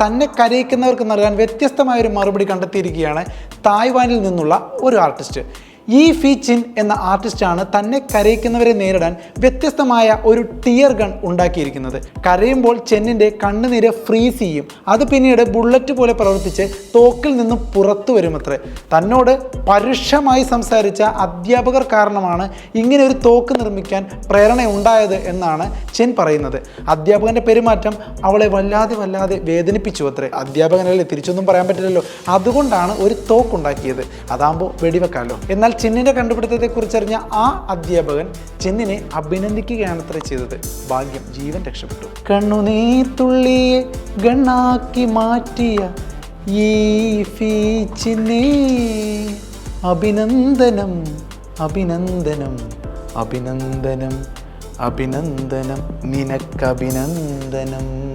തന്നെ കരയിക്കുന്നവർക്ക് നൽകാൻ വ്യത്യസ്തമായ ഒരു മറുപടി കണ്ടെത്തിയിരിക്കുകയാണ് തായ്വാനിൽ നിന്നുള്ള ഒരു ആർട്ടിസ്റ്റ്. ഈ ഫി ചിൻ എന്ന ആർട്ടിസ്റ്റാണ് തന്നെ കരയിക്കുന്നവരെ നേരിടാൻ വ്യത്യസ്തമായ ഒരു ടിയർ ഗൺ ഉണ്ടാക്കിയിരിക്കുന്നത്. കരയുമ്പോൾ ചെന്നിന്റെ കണ്ണുനീര് ഫ്രീസ് ചെയ്യും. അത് പിന്നീട് ബുള്ളറ്റ് പോലെ പ്രവർത്തിച്ച് തോക്കിൽ നിന്നും പുറത്തു വരുമത്രേ. തന്നോട് പരുഷമായി സംസാരിച്ച അധ്യാപകർ കാരണമാണ് ഇങ്ങനെ ഒരു തോക്ക് നിർമ്മിക്കാൻ പ്രേരണ ഉണ്ടായത് എന്നാണ് ചെൻ പറയുന്നത്. അധ്യാപകന്റെ പെരുമാറ്റം അവളെ വല്ലാതെ വല്ലാതെ വേദനിപ്പിച്ചു അത്രേ അധ്യാപകനല്ലേ തിരിച്ചൊന്നും പറയാൻ പറ്റില്ലല്ലോ. അതുകൊണ്ടാണ് ഒരു തോക്ക് ഉണ്ടാക്കിയത് അതാകുമ്പോൾ വെടിവെക്കാമല്ലോ എന്നാൽ ചെന്നിന്റെ കണ്ടുപിടുത്തത്തെക്കുറിച്ച് കുറിച്ചറിഞ്ഞ ആ അധ്യാപകൻ ചെന്നിനെ അഭിനന്ദിക്കുകയാണ് അത്ര ചെയ്തത്. ഭാഗ്യം ജീവൻ രക്ഷപ്പെട്ടു. കണ്ണുനീർത്തുള്ളിയെ ഗണ്ണാക്കി മാറ്റിയ ഈ അഭിനന്ദനം അഭിനന്ദനം അഭിനന്ദനം അഭിനന്ദനം നിനക്കഭിനന്ദനം.